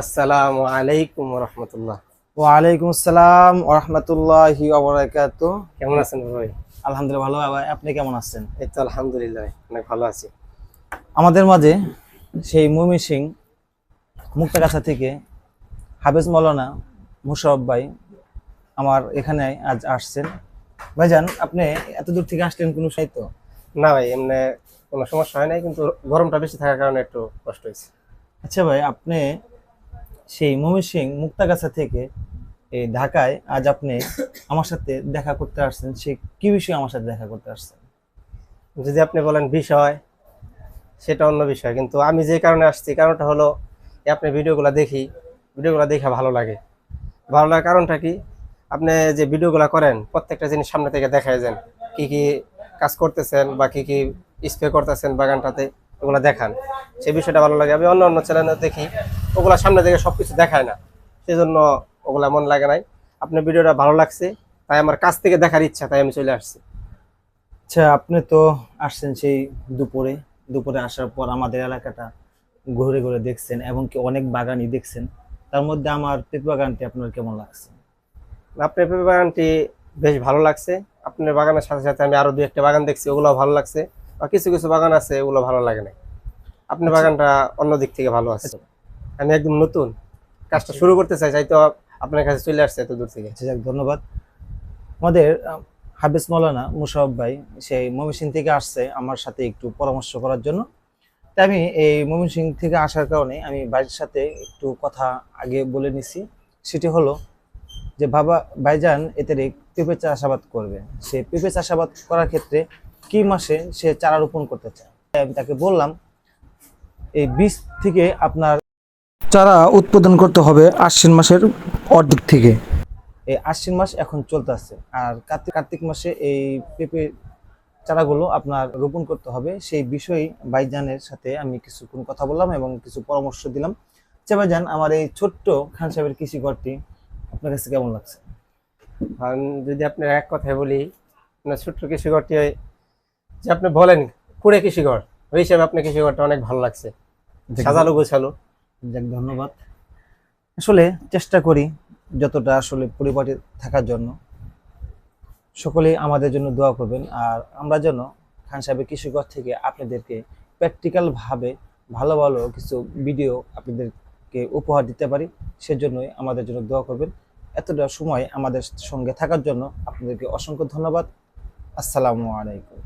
আসসালামু আলাইকুম রহমতুল্লাহ। ওয়ালাইকুম আসসালাম ওরহমতুল্লাহি ওবরাকাত কেমন আছেন ভাই? আলহামদুলিল্লাহ ভালো। ভাই আপনি কেমন আছেন? এই তো আলহামদুলিল্লাহ অনেক ভালো আছি। আমাদের মাঝে সেই মুমি সিং মুক্তাগাছা থেকে হাফেজ মৌলানা মুশারফ ভাই আমার এখানে আজ আসছেন। ভাইজান আপনি এত দূর থেকে আসলেন কোনো সাহিত্য না ভাই এমনি কোনো সমস্যা হয় নাই কিন্তু গরমটা বেশি থাকার কারণে একটু কষ্ট হয়েছে। আচ্ছা ভাই আপনি সেই মুমি সিং মুক্তাগাছা থেকে এই ঢাকায় আজ আপনি আমার সাথে দেখা করতে আসছেন। সে কি বিষয়ে আমার সাথে দেখা করতে আসছেন? যদি আপনি বলেন বিষয়, সেটা অন্য বিষয়। কিন্তু আমি যে কারণে আসছি, কারণটা হলো আপনি ভিডিওগুলো দেখি, ভিডিওগুলো দেখে ভালো লাগে। ভালো লাগার কারণটা কি? আপনি যে ভিডিওগুলো করেন, প্রত্যেকটা জিনিস সামনে থেকে দেখায় যান কি কি কাজ করতেছেন বা কি কি স্প্রে করতেছেন বাগানটাতে, ওগুলো দেখান। সেই বিষয়টা ভালো লাগে। আমি অন্য অন্য চ্যানেলে দেখি। ওগুলা সামনে থেকে সব কিছু দেখায় না। সেই জন্য ওগুলা মন লাগে নাই। আপনার ভিডিওটা ভালো লাগছে তাই আমার কাছ থেকে দেখার ইচ্ছা তাই আমি চলে আসছি। আচ্ছা আপনি তো আসছেন সেই দুপুরে। দুপুরে আসার পর আমাদের এলাকাটা ঘুরে ঘুরে দেখছেন এবং কি অনেক বাগানই দেখছেন। তার মধ্যে আমার পেঁপে বাগানটি আপনার কেমন লাগছে? আপনার পেঁপে বাগানটি বেশ ভালো লাগছে। আপনার বাগানের সাথে সাথে আমি আরও দুই একটা বাগান দেখছি ওগুলো ভালো লাগছে। বা কিছু কিছু বাগান আছে ওগুলো ভালো লাগে না আপনার বাগানটা অন্য দিক থেকে ভালো আছে। আমি একদম নতুন। কাজটা শুরু করতে চাই চাই তো আপনার কাছে চলে আসছে এত দূর থেকে। আচ্ছা যাক ধন্যবাদ। আমাদের হাফিজ মৌলানা মুশারফ ভাই সেই ময়মনসিং থেকে আসছে আমার সাথে একটু পরামর্শ করার জন্য। তাই আমি এই ময়মনসিং থেকে আসার কারণে আমি ভাইয়ের সাথে একটু কথা আগে বলে নিছি। সেটি হলো যে বাবা ভাইজান এতে পেঁপে চাষাবাদ করবে। সে পেঁপে চাষাবাদ করার ক্ষেত্রে কি মাসে সে চারা রোপণ করতে চায়? তাই আমি তাকে বললাম এই বীজ থেকে আপনার চারা উৎপাদন করতে হবে আশ্বিন মাসের অর্ধেক থেকে। এই আশ্বিন মাস এখন চলতেছে আর কার্তিক কার্তিক মাসে এই পেঁপে চারাগুলো আপনার রোপণ করতে হবে। সেই বিষয়ে ভাইজানের সাথে আমি কিছুক্ষণ কথা বললাম এবং কিছু পরামর্শ দিলাম। আচ্ছা ভাইজান আমার এই ছোট্ট খান সাহেবের কৃষি ঘরটি আপনার কাছে কেমন লাগছে? যদি আপনার এক কথায় বলি আপনার ছোট্ট কৃষিঘরটি ওই যে আপনি বলেন কুড়ে কৃষিঘর ওই হিসাবে আপনার কৃষিঘরটা অনেক ভালো লাগছে। সাজালো গোছালো যাক, ধন্যবাদ। আসলে চেষ্টা করি যতটা আসলে পরিবারে থাকার জন্য। সকলেই আমাদের জন্য দোয়া করবেন, আর আমরা যেন খান সাহেবের কৃষিঘর থেকে আপনাদেরকে প্র্যাকটিক্যালভাবে ভালো ভালো কিছু ভিডিও আপনাদেরকে উপহার দিতে পারি, সেজন্যই আমাদের জন্য দোয়া করবেন। এতটা সময় আমাদের সঙ্গে থাকার জন্য আপনাদেরকে অসংখ্য ধন্যবাদ। আসসালামু আলাইকুম।